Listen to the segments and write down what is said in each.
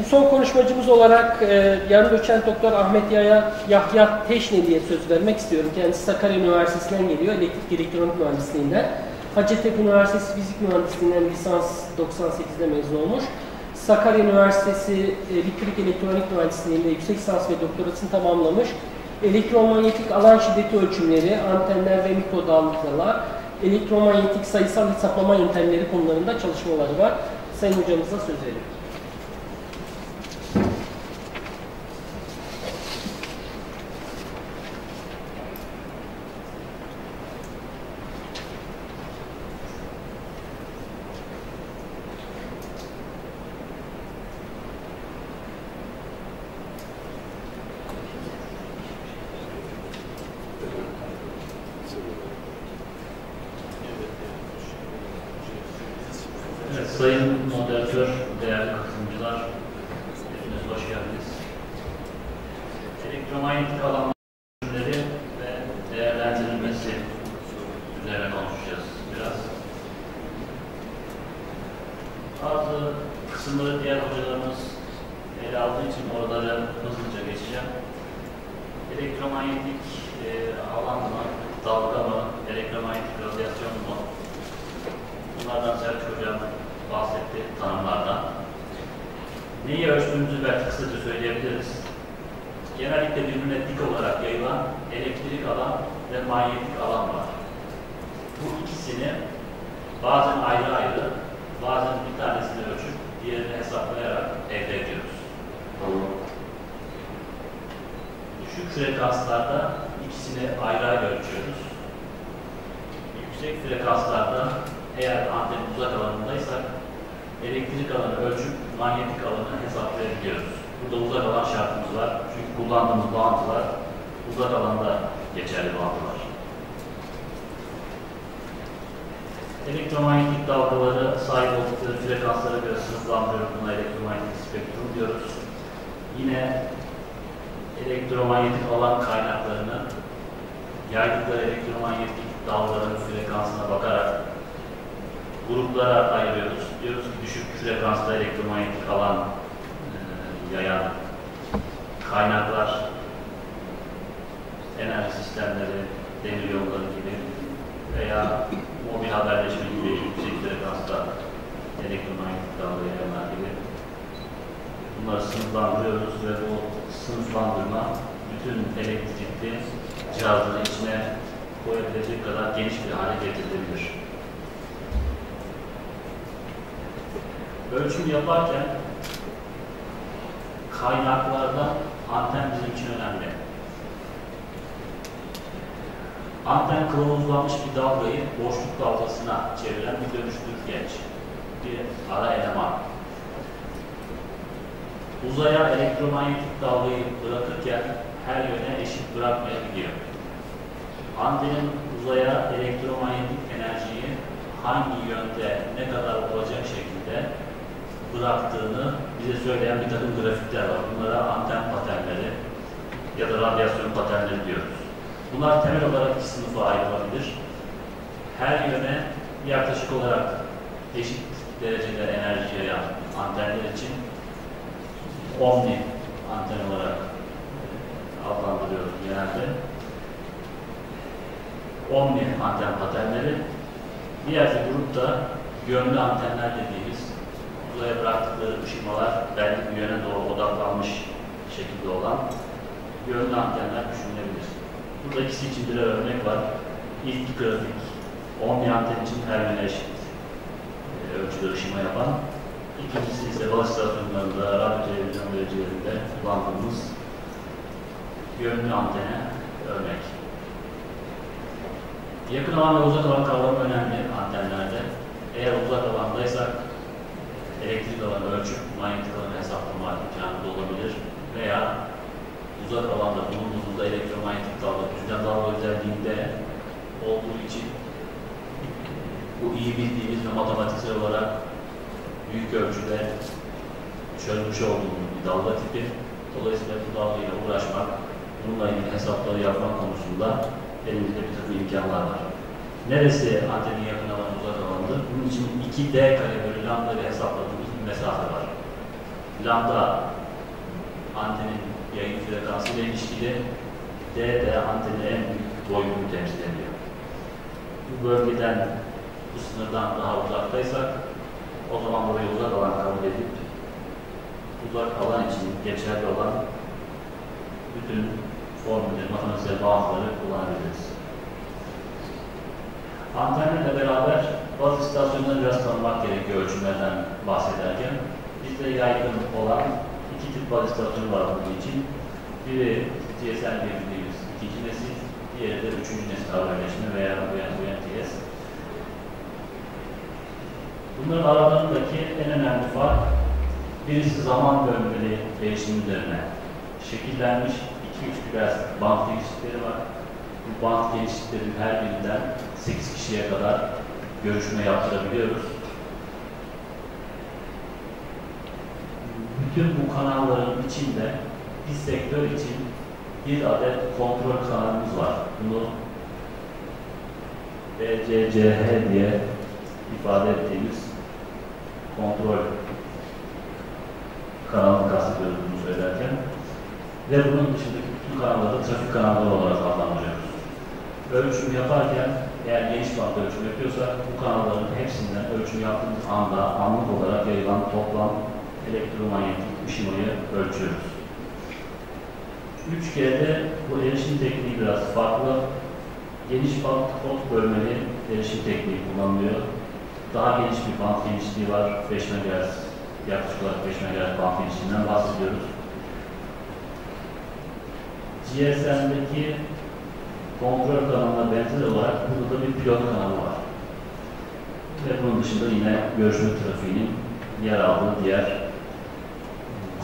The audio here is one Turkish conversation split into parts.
Şimdi son konuşmacımız olarak e, yarın doçent doktor Ahmet Yahya, Yahya Teşne diye söz vermek istiyorum. Kendisi Sakarya Üniversitesi'nden geliyor, elektrik elektronik mühendisliğinden. Hacettepe Üniversitesi Fizik Mühendisliğinden lisans 98'de mezun olmuş. Sakarya Üniversitesi e, Elektrik Elektronik Mühendisliği'nde yüksek lisans ve doktorasını tamamlamış. Elektromanyetik alan şiddeti ölçümleri, antenler ve mikrodalgalar, elektromanyetik sayısal hesaplama yöntemleri konularında çalışmaları var. Sayın hocamıza söz veriyorum. Evet, Sayın Moderatör, değerli katılımcılar, hepiniz hoş geldiniz. Elektromanyetik alanlar çözümleri ve değerlendirilmesi üzerine konuşacağız biraz. Bazı kısımları diğer hocalarımız ele aldığı için oraları hızlıca geçeceğim. Elektromanyetik e, alan mı, dalga mı, elektromanyetik radyasyon mu, Bunlardan Selçuk Hocam bahsetti tanımlardan. Neyi ölçtüğümüzü belki kısaca söyleyebiliriz. Genellikle birbirine dik olarak yayılan elektrik alan ve manyetik alan var. Bu ikisini bazen ayrı ayrı, bazen bir tanesini ölçüp diğerini hesaplayarak elde ediyoruz. Düşük frekanslarda ikisini ayrı ayrı ölçüyoruz. Yüksek frekanslarda eğer anten uzak alanındaysak elektrik alanı ölçüp manyetik alanı hesaplayabiliyoruz. Burada uzak alan şartımız var. Çünkü kullandığımız bağıntılar uzak alanda geçerli bağıntılar. Elektromanyetik dalgaları sahip oldukları frekanslara göre sınıflandırıyoruz. Buna elektromanyetik spektrum diyoruz. Yine elektromanyetik alan kaynaklarını yaydıkları elektromanyetik dalgaların frekansına bakarak gruplara ayırıyoruz. Diyoruz ki düşük frekanslı elektromanyetik alan e, yayan kaynaklar, enerji sistemleri, demir yolları gibi veya mobil haberleşme gibi yüksek frekanslı elektromanyetik dalga yayanlar gibi bunları sınıflandırıyoruz ve bu sınıflandırma bütün elektrikli cihazları içine koyabilecek kadar geniş bir hale getirilebilir. Ölçüm yaparken kaynaklarda anten bizim için önemli. Anten kılavuzlanmış bir dalgayı boşluk dalgasına çeviren bir dönüştürgeç, bir ara eleman. Uzaya elektromanyetik dalgayı bırakırken her yöne eşit bırakmayabiliyor. Antenin uzaya elektromanyetik enerjiyi hangi yönde ne kadar olacak bıraktığını bize söyleyen bir takım grafikler var. Bunlara anten paternleri ya da radyasyon paternleri diyoruz. Bunlar temel olarak iki sınıfa ayrılabilir. Her yöne yaklaşık olarak eşit derecede enerji yayan antenler için omni anten olarak adlandırıyoruz genelde. Omni anten paternleri. Diğer bir grupta yönlü antenler dediğimiz uzaya bıraktıkları ışımalar belli bir yöne doğru odaklanmış şekilde olan yönlü antenler düşünülebilir. Burada ikisi için birer örnek var. İlk grafik 10 bir anten için her yöne eşit e, ölçüde ışıma yapan. İkincisi ise bal istasyonlarında, radyo televizyon vericilerinde kullandığımız yönlü antene örnek. Yakın alan ve uzak alan kavramı önemli antenlerde. Eğer uzak alandaysak elektrik alanı ölçüp manyetik alanı hesaplama imkanı da olabilir veya uzak alanda bulunduğumuzda elektromanyetik dalga, düzlem dalga özelliğinde olduğu için bu iyi bildiğimiz ve matematiksel olarak büyük ölçüde çözmüş olduğumuz bir dalga tipi. Dolayısıyla bu dalgayla uğraşmak, bununla ilgili hesapları yapmak konusunda elimizde bir takım imkanlar var. Neresi antenin yakın alanı uzak alandır? Bunun için 2D kare bölü lambda hesapladığımız mesafe var. lambda antenin yayın frekansı ile ilişkili. D de antenin en büyük boyunu temsil ediyor. Bu bölgeden, bu sınırdan daha uzaktaysak o zaman burayı uzak alan kabul edip uzak alan için geçerli olan bütün formülleri, matematiksel bağıntıları kullanabiliriz. Antenlerle beraber bazı istasyonları biraz tanımak gerekiyor ölçümlerden bahsederken. Bizde yaygın olan iki tip baz istasyonu var bunun için. Biri GSM dediğimiz ikinci nesil, diğeri de üçüncü nesil haberleşme veya UNTS. Bunların aralarındaki en önemli fark birisi zaman bölümleri değişim üzerine şekillenmiş 2-3 biraz band genişlikleri var. Bu band genişliklerin her birinden 8 kişiye kadar görüşme yaptırabiliyoruz. Bütün bu kanalların içinde bir sektör için bir adet kontrol kanalımız var. Bunu BCCH diye ifade ettiğimiz kontrol kanalını kastediyoruz bunu söylerken. Ve bunun dışındaki bütün kanalları trafik kanalları olarak adlandırıyoruz. Ölçüm yaparken eğer geniş band ölçüm yapıyorsak bu kanalların hepsinden ölçüm yaptığımız anda anlık olarak yayılan toplam elektromanyetik ışımayı ölçüyoruz. 3G'de bu erişim tekniği biraz farklı. Geniş band kod bölmeli erişim tekniği kullanılıyor. Daha geniş bir band genişliği var. 5 MHz, yaklaşık olarak 5 MHz band genişliğinden bahsediyoruz. GSM'deki kontrol kanalına benzer olarak burada da bir pilot kanalı var. Ve bunun dışında yine görüşme trafiğinin yer aldığı diğer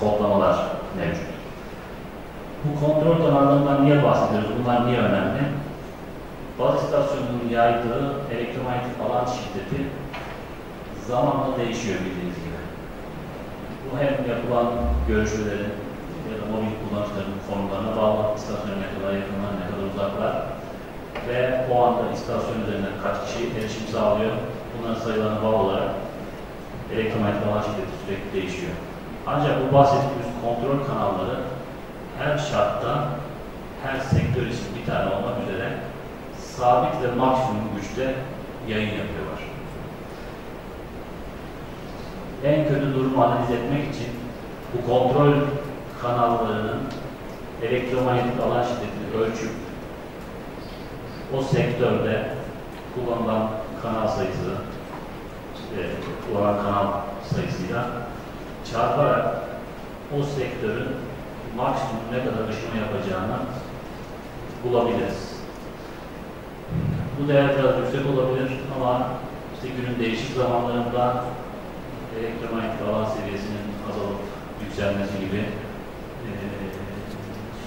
kodlamalar mevcut. Bu kontrol kanallarından niye bahsediyoruz? Bunlar niye önemli? Baz istasyonunun yaydığı elektromanyetik alan şiddeti zamanla değişiyor bildiğiniz gibi. Bu hem yapılan görüşmelerin ya da mobil kullanıcıların konularına bağlı, istasyona ne kadar yakınlar, ne kadar uzaklar ve o anda istasyon üzerinde kaç kişi erişim sağlıyor, bunların sayılarına bağlı olarak elektromanyetik alan şiddeti sürekli değişiyor. Ancak bu bahsettiğimiz kontrol kanalları her şartta, her sektör için bir tane olmak üzere sabit ve maksimum güçte yayın yapıyorlar. En kötü durumu analiz etmek için bu kontrol kanallarının elektromanyetik alan şiddetini ölçüp o sektörde kullanılan kanal sayısı e, kullanılan kanal sayısıyla çarparak o sektörün maksimum ne kadar ışıma yapacağını bulabiliriz. Bu değer biraz yüksek olabilir ama işte günün değişik zamanlarında elektromanyetik alan seviyesinin azalıp yükselmesi gibi e,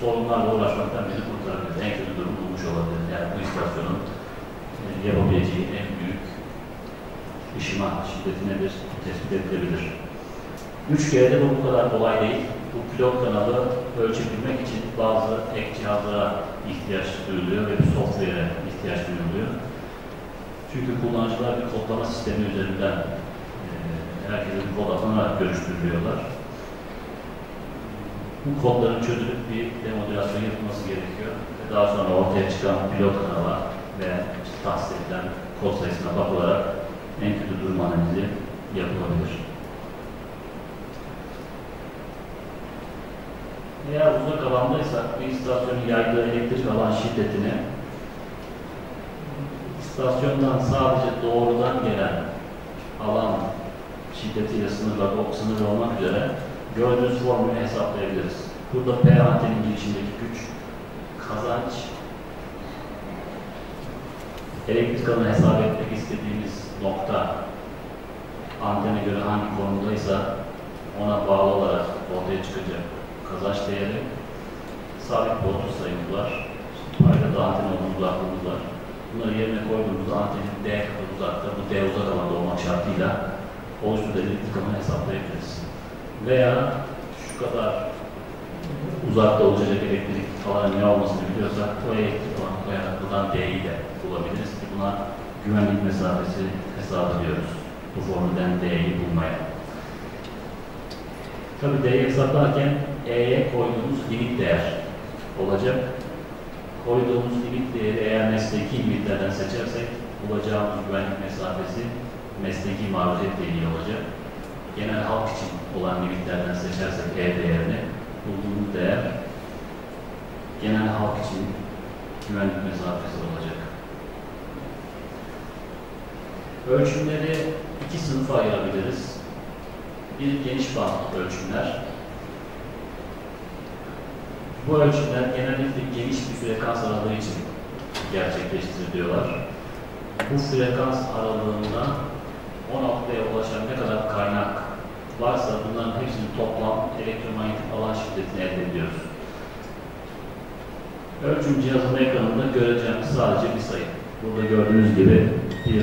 sorunlarla uğraşmaktan bizi kurtarabilir. En kötü durum bulmuş olabilir. Yani bu istasyonun e, yapabileceği en büyük ışıma şiddeti nedir tespit edilebilir. 3G'de bu bu kadar kolay değil. Bu pilot kanalı ölçebilmek için bazı ek cihazlara ihtiyaç duyuluyor ve bir software'e ihtiyaç duyuluyor. Çünkü kullanıcılar bir kodlama sistemi üzerinden e, herkese bir kod atanarak görüştürülüyorlar. Bu kodların çözülüp bir demodülasyon yapılması gerekiyor. Ve daha sonra ortaya çıkan pilot kanala ve işte tahsis edilen kod sayısına bakılarak en kötü durum analizi yapılabilir. Eğer uzak alandaysak bir istasyonun yaydığı elektrik alan şiddetini istasyondan sadece doğrudan gelen alan şiddetiyle sınırlı, sınırlı olmak üzere gördüğünüz formülü hesaplayabiliriz. Burada P antenin girişindeki güç, kazanç, elektrik alanı hesap etmek istediğimiz nokta antene göre hangi konumdaysa ona bağlı olarak ortaya çıkacak kazanç değeri, sabit bir sayımız var, ayrıca anten olduğumuz uzaklığımız var. Bunları yerine koyduğumuzda antenin D kadar uzakta, bu D uzak alanda olmak şartıyla oluşturduğu elektrik alanı hesaplayabiliriz. Veya şu kadar uzakta olacak elektrik alanı ne olmasını biliyorsak o elektrik alanı kaynaklıdan D'yi de bulabiliriz ki buna güvenlik mesafesi hesap ediyoruz. Bu formülden D'yi bulmaya. Tabii D'yi hesaplarken E'ye koyduğumuz limit değer olacak. Koyduğumuz limit değeri eğer mesleki limitlerden seçersek bulacağımız güvenlik mesafesi mesleki maruziyet değeri olacak. Genel halk için olan limitlerden seçersek E değerini bulduğumuz değer genel halk için güvenlik mesafesi olacak. Ölçümleri iki sınıfa ayırabiliriz. Bir geniş bant ölçümler. Bu ölçümler genellikle geniş bir frekans aralığı için gerçekleştiriliyorlar. Bu frekans aralığında o noktaya ulaşan ne kadar kaynak varsa bunların hepsini toplam elektromanyetik alan şiddetini elde ediyoruz. Ölçüm cihazının ekranında göreceğimiz sadece bir sayı. Burada gördüğünüz gibi 1.105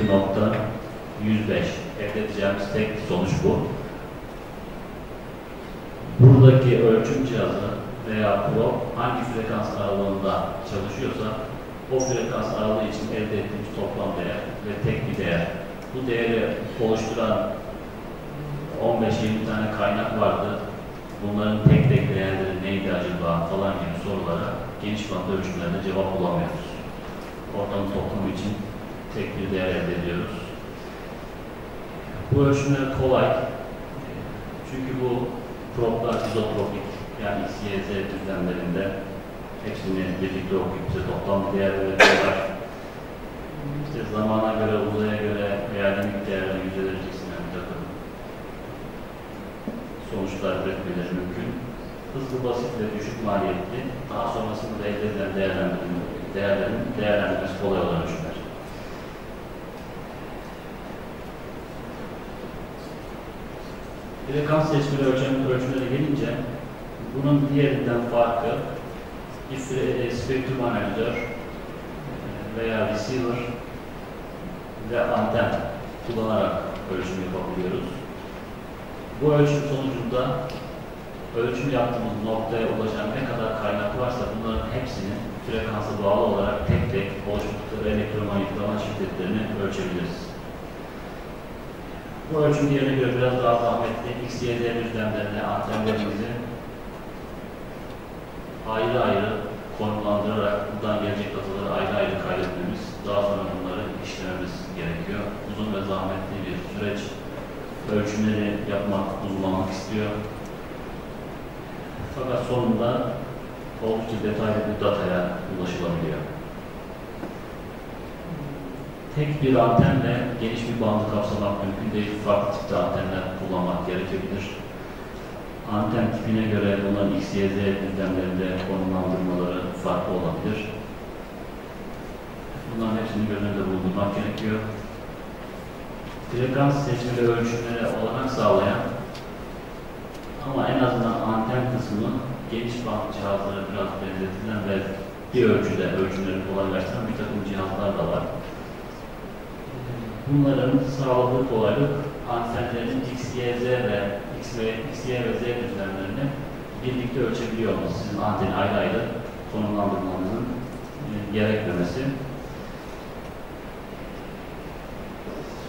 elde edeceğimiz tek sonuç bu. Buradaki ölçüm cihazı veya probe hangi frekans aralığında çalışıyorsa o frekans aralığı için elde ettiğimiz toplam değer ve tek bir değer. Bu değeri oluşturan 15-20 tane kaynak vardı. Bunların tek tek değerleri neydi acaba falan gibi sorulara geniş band ölçümlerde cevap bulamıyoruz. Ortamın toplamı için tek bir değer elde ediyoruz. Bu ölçümler kolay. Çünkü bu problar izotropik yani XYZ düzlemlerinde hepsini birlikte okuyup bize toplam bir değer veriyorlar. İşte zamana göre, uzaya göre veya değerleri yüzdeleri cinsinden bir takım sonuçlar üretmeleri mümkün. Hızlı, basit ve düşük maliyetli, daha sonrasında elde edilen değerlendirme, değerlerin değerlendirmesi kolay olan ölçümler. Frekans seçmeli ölçüm, ölçümlere gelince bunun diğerinden farkı bir e, spektrum analizör e, veya receiver ve anten kullanarak ölçüm yapabiliyoruz. Bu ölçüm sonucunda ölçüm yaptığımız noktaya ulaşan ne kadar kaynak varsa bunların hepsini frekansa bağlı olarak tek tek oluşturdukları elektromanyetik alan şiddetlerini ölçebiliriz. Bu ölçüm diğerine göre biraz daha zahmetli. X, Y, Z düzlemlerine antenlerimizi ayrı ayrı konumlandırarak buradan gelecek dataları ayrı ayrı kaydetmemiz, daha sonra bunları işlememiz gerekiyor. Uzun ve zahmetli bir süreç. Ölçümleri yapmak, uzmanlık istiyor. Fakat sonunda oldukça detaylı bir dataya ulaşılabiliyor. Tek bir antenle geniş bir bandı kapsamak mümkün değil. Farklı tipte antenler kullanmak gerekebilir. Anten tipine göre bunların X, Y, Z düzlemlerinde konumlandırmaları farklı olabilir. Bunların hepsini göz önünde bulundurmak gerekiyor. Frekans seçmeli ölçümlere olanak sağlayan ama en azından anten kısmı geniş band cihazlara biraz benzetilen ve bir ölçüde ölçümleri kolaylaştıran bir takım cihazlar da var. Bunların sağladığı kolaylık antenlerin X, Y, Z ve X, ve, X, Y ve Z düzlemlerini birlikte ölçebiliyor olması. Sizin anteni ayrı ayrı konumlandırmanızın e, gerekmemesi.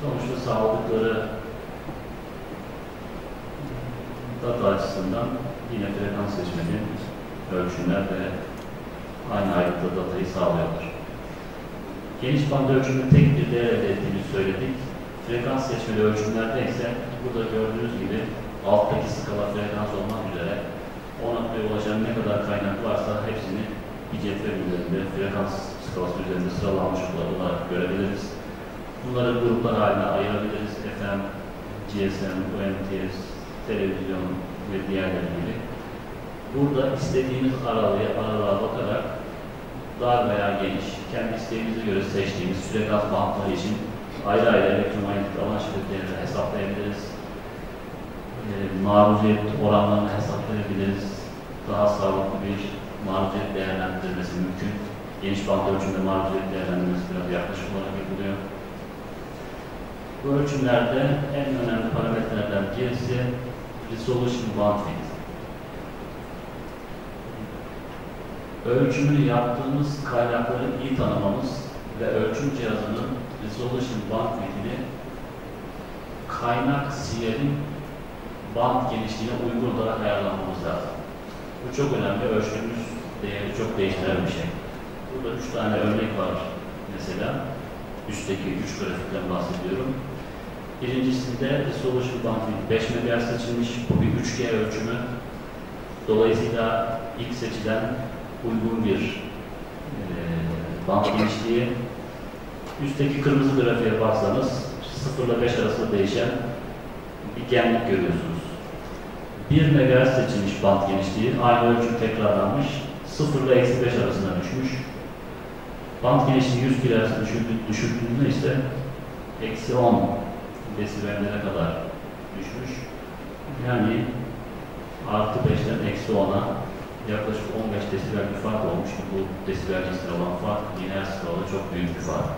Sonuçta sağladıkları data açısından yine frekans seçmeli ölçümler ve aynı ayrıntıda datayı sağlıyorlar. Geniş band ölçümü tek bir değer elde ettiğimizi söyledik. Frekans seçmeli ölçümlerde ise burada gördüğünüz gibi alttaki skala frekans olmak üzere o noktaya ulaşan ne kadar kaynak varsa hepsini bir cetvel üzerinde, frekans skalası üzerinde sıralanmış olarak görebiliriz. Bunları gruplar haline ayırabiliriz. FM, GSM, UMTS, televizyon ve diğerleri gibi. Burada istediğimiz aralığa, aralığa bakarak dar veya geniş, kendi isteğimize göre seçtiğimiz frekans bantları için ayrı ayrı elektromanyetik alan şiddetlerini hesaplayabiliriz. E, maruziyet oranlarını hesaplayabiliriz. Daha sağlıklı bir maruziyet değerlendirmesi mümkün. Geniş bant ölçümde maruziyet değerlendirmesi biraz yaklaşık olarak yapılıyor. Bu ölçümlerde en önemli parametrelerden birisi resolution bandwidth. ölçümünü yaptığımız kaynakları iyi tanımamız ve ölçüm cihazının resolution bandwidth'ini kaynak sinyalin band genişliğine uygun olarak ayarlanmamız lazım. Bu çok önemli. Ölçtüğümüz değeri çok değiştiren bir şey. Burada üç tane örnek var mesela. Üstteki üç grafikten bahsediyorum. Birincisinde resolution bandwidth 5 MHz seçilmiş. Bu bir 3G ölçümü. Dolayısıyla ilk seçilen uygun bir e, band genişliği. Üstteki kırmızı grafiğe baksanız 0 ile 5 arasında değişen bir genlik görüyorsunuz. 1 MHz seçilmiş band genişliği, aynı ölçüm tekrarlanmış, 0 ile eksi 5 arasında düşmüş. Band genişliği 100 kHz düşürdüğünde ise eksi 10 desibellere kadar düşmüş. Yani artı 5'ten eksi 10'a yaklaşık 15 desibel bir fark olmuş. Bu desibel cinsine olan fark lineer skalada çok büyük bir fark.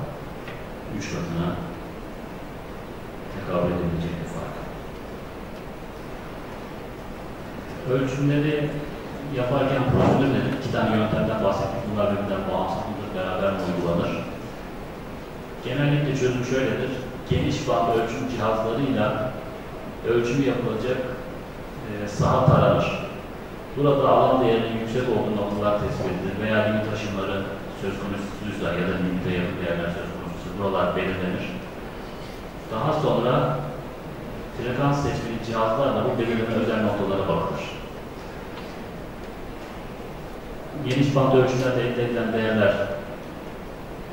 3 katına tekabül edebilecek bir fark. Ölçümleri yaparken prosedür nedir? İki tane yöntemden bahsettik. Bunlar birbirinden bağımsız? Beraber uygulanır? Genellikle çözüm şöyledir. Geniş band ölçüm cihazlarıyla ölçümü yapılacak e, saha taranır. Burada alan değerinin yüksek olduğu noktalar tespit edilir veya limit aşımları söz konusuysa ya da limite yakın değerler söz konusuysa buralar belirlenir. Daha sonra frekans seçmeli cihazlarla bu belirlenen özel noktalara bakılır. Geniş band ölçümlerde elde edilen değerler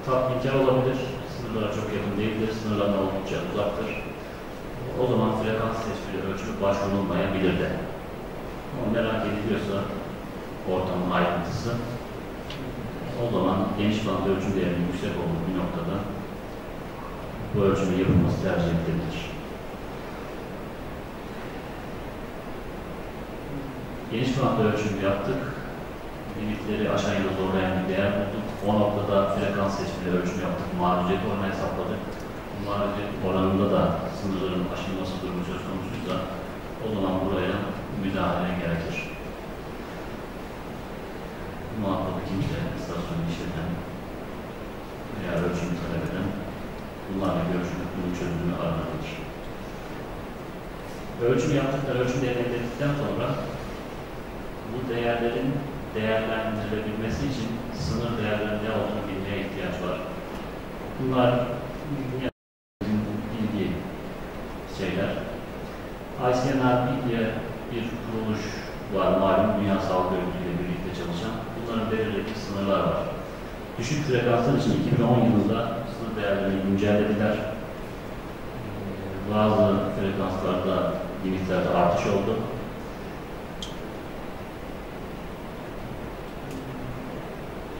tatminkar olabilir, sınırlara çok yakın değildir, sınırlarına oldukça uzaktır. O zaman frekans seçmeli ölçümü başvurulmayabilir de. Ama merak ediliyorsa ortamın ayrıntısı o zaman geniş band ölçüm değerinin yüksek olduğu bir noktada bu ölçümün yapılması tercih edilebilir. Geniş band ölçümü yaptık. Limitleri aşağı yukarı zorlayan bir değer bulduk. O noktada frekans seçmeli ölçüm yaptık. Maruziyet oranı hesapladık. Maruziyet oranında da sınırların aşılması durumu söz konusuysa o zaman buraya müdahale gerekir. Muhakkak kimse istasyonu işleten veya ölçümü talep eden bunlarla görüşmek, bunun çözümünü aranabilir. Ölçüm yaptıktan, ölçüm değerini edildikten sonra bu değerlerin değerlendirilebilmesi için sınır değerlerinin ne olduğunu bilmeye ihtiyaç var. Bunlar bildiği şeyler. ICNR diye bir kuruluş var, malum Dünya Sağlık Örgütü ile birlikte çalışan. Bunların belirlediği sınırlar var. Düşük frekanslar için 2010 yılında sınır değerlerini güncellediler. Bazı frekanslarda limitlerde artış oldu.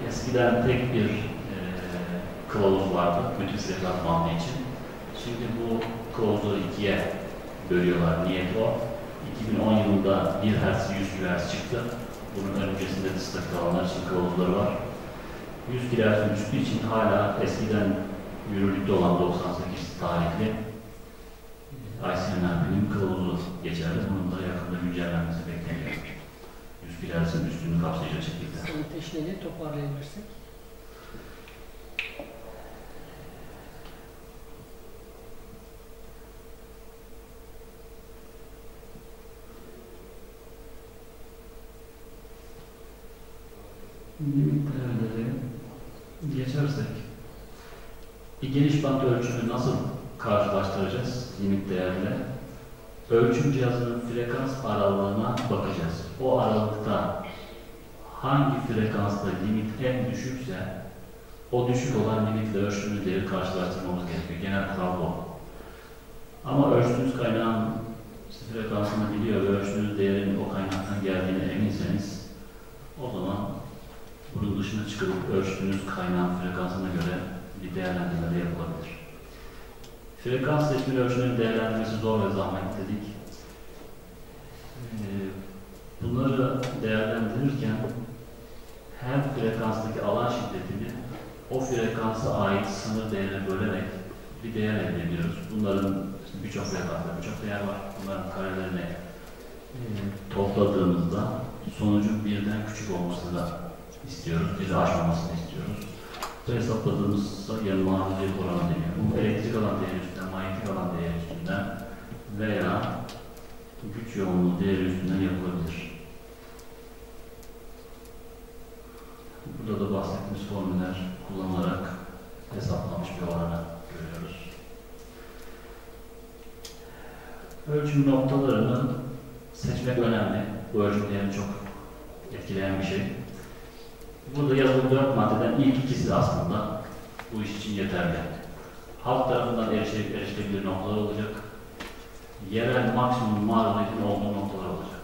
Eskiden tek bir e, kılavuz vardı bütün frekans bandı için. Şimdi bu kılavuzları ikiye bölüyorlar. Niyet o. 2010 yılında 1 Hz 100 kHz çıktı. Bunun öncesinde de statik alanlar için kılavuzları var. 100 kHz'in üstü için hala eskiden yürürlükte olan 98 tarihli bilim kılavuzu geçerli. Bunun da yakında güncellenmesi. 100 kHz'in üstünü kapsayacak şekilde. Sayın Teşneli toparlayabilirsek. Limitlerleri geçersek bir geniş bant ölçümü nasıl karşılaştıracağız limit değerle? Ölçüm cihazının frekans aralığına bakacağız. O aralıkta hangi frekansta limit en düşükse o düşük olan limitle ölçtüğümüz değeri karşılaştırmamız gerekiyor. Genel kural bu. Ama ölçtüğünüz kaynağın frekansını biliyor ve ölçtüğünüz değerin o kaynaktan geldiğine eminseniz o zaman bunun dışına çıkıp ölçtüğünüz kaynağın frekansına göre bir değerlendirme de yapılabilir. Frekans seçmeli ölçümlerin değerlendirmesi zor ve zahmetli dedik. Ee, Bunları değerlendirirken her frekanstaki alan şiddetini o frekansa ait sınır değerine bölerek bir değer elde ediyoruz. Bunların birçok frekansta birçok değer var. Bunların karelerini e, topladığımızda sonucun birden küçük olmasını da istiyoruz. Bizi aşmamasını istiyoruz. Bu hesapladığımız sayı maruziyet oranı deniyor. Bu elektrik alan değeri üstünden, manyetik alan değeri üstünden veya güç yoğunluğu değeri üstünden yapılabilir. Burada da bahsettiğimiz formüller kullanılarak hesaplanmış bir oranı görüyoruz. Ölçüm noktalarını seçmek önemli. Bu ölçüm değerini çok etkileyen bir şey. Burada yazılı dört maddeden ilk ikisi aslında bu iş için yeterli. Halk tarafından erişe- erişilebilir noktalar olacak. Yerel maksimum maruliyetin olduğu noktalar olacak.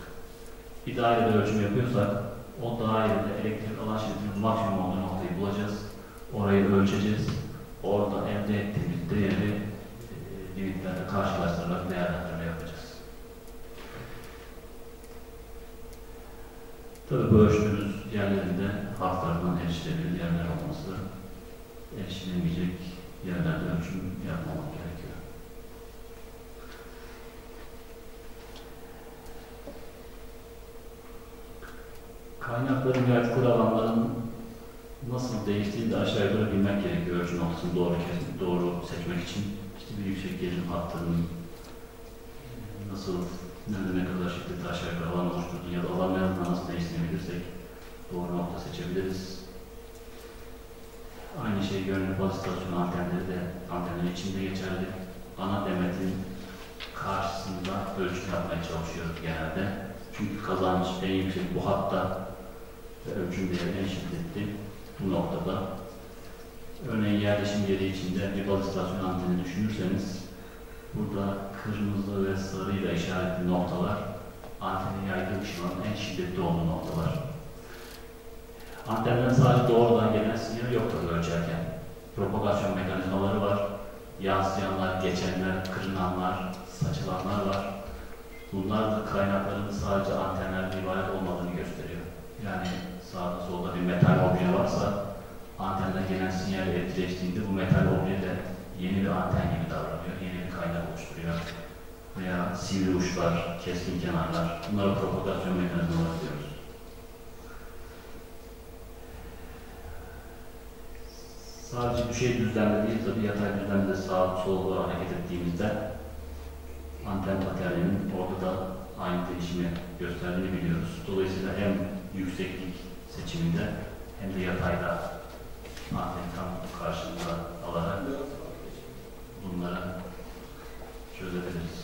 Bir dairede ölçüm yapıyorsak o dairede elektrik alan şiddetinin maksimum olduğu noktayı bulacağız. Orayı ölçeceğiz. Orada elde ettiğimiz değeri e, limitlerle karşılaştırarak değerlendirme yapacağız. Tabii bu ölçtüğümüz yerlerinde halk tarafından erişilebilir yerler olması, erişilemeyecek yerlerde ölçüm yapmamak gerekiyor. Kaynakların ve açık alanların nasıl değiştiğini de aşağı yukarı bilmek gerekiyor ölçüm noktasını doğru, doğru seçmek için. İşte bir yüksek gerilim hattının nasıl, nerede ne kadar şiddetli aşağı yukarı alan oluşturduğunu ya da alan yanına nasıl değiştirebilirsek doğru nokta seçebiliriz. Aynı şey yönlü baz antenleri de antenlerin içinde geçerli. Ana demetin karşısında ölçüm yapmaya çalışıyoruz genelde. Çünkü kazanç en yüksek bu hatta ve ölçüm değeri en şiddetli bu noktada. Örneğin yerleşim yeri içinde bir baz istasyon anteni düşünürseniz burada kırmızı ve sarıyla işaretli noktalar antenin yaydığı ışınların en şiddetli olduğu noktalar. Antenlerin sadece doğrudan gelen sinyal yok tabii ölçerken. Propagasyon mekanizmaları var. Yansıyanlar, geçenler, kırınanlar, saçılanlar var. Bunlar da kaynakların sadece antenlerden ibaret olmadığını gösteriyor. Yani sağda solda bir metal obje varsa antenden gelen sinyal etkileştiğinde bu metal obje de yeni bir anten gibi davranıyor, yeni bir kaynak oluşturuyor. Veya sivri uçlar, keskin kenarlar, bunlara propagasyon mekanizmaları diyoruz. Sadece düşey düzlemde değil, tabii yatay düzlemde sağa sola hareket ettiğimizde anten materyalinin orada da aynı değişimi gösterdiğini biliyoruz. Dolayısıyla hem yükseklik seçiminde hem de yatayda anteni tam karşımıza alarak bunları çözebiliriz.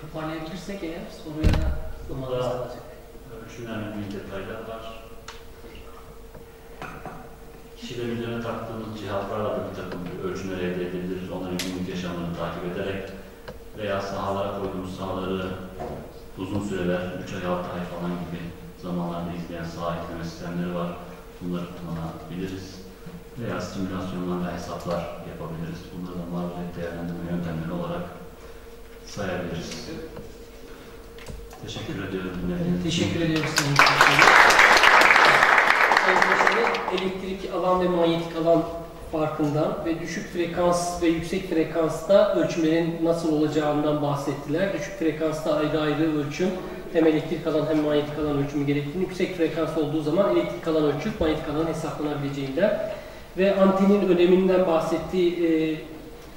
Toparlayabilirsek eğer soruya da Burada- kalacak. Ölçümlerle ilgili detaylar var. Kişilerin üzerine taktığımız cihazlarla da bir takım ölçümler elde edebiliriz. Onların günlük yaşamlarını takip ederek veya sahalara koyduğumuz sahaları uzun süreler, 3 ay, 6 ay falan gibi zamanlarda izleyen saha ekleme sistemleri var. Bunları kullanabiliriz. Veya simülasyonlar ve hesaplar yapabiliriz. Bunları da maruziyet değerlendirme yöntemleri olarak sayabiliriz. Teşekkür ediyorum dinlediğiniz için. Teşekkür ediyoruz Başkanım, elektrik alan ve manyetik alan farkından ve düşük frekans ve yüksek frekansta ölçümlerin nasıl olacağından bahsettiler. Düşük frekansta ayrı ayrı ölçüm hem elektrik alan hem manyetik alan ölçümü gerektiğini, yüksek frekans olduğu zaman elektrik alan ölçüp manyetik alan hesaplanabileceğinden ve antenin öneminden bahsettiği e,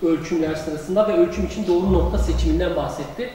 ölçümler sırasında ve ölçüm için doğru nokta seçiminden bahsetti.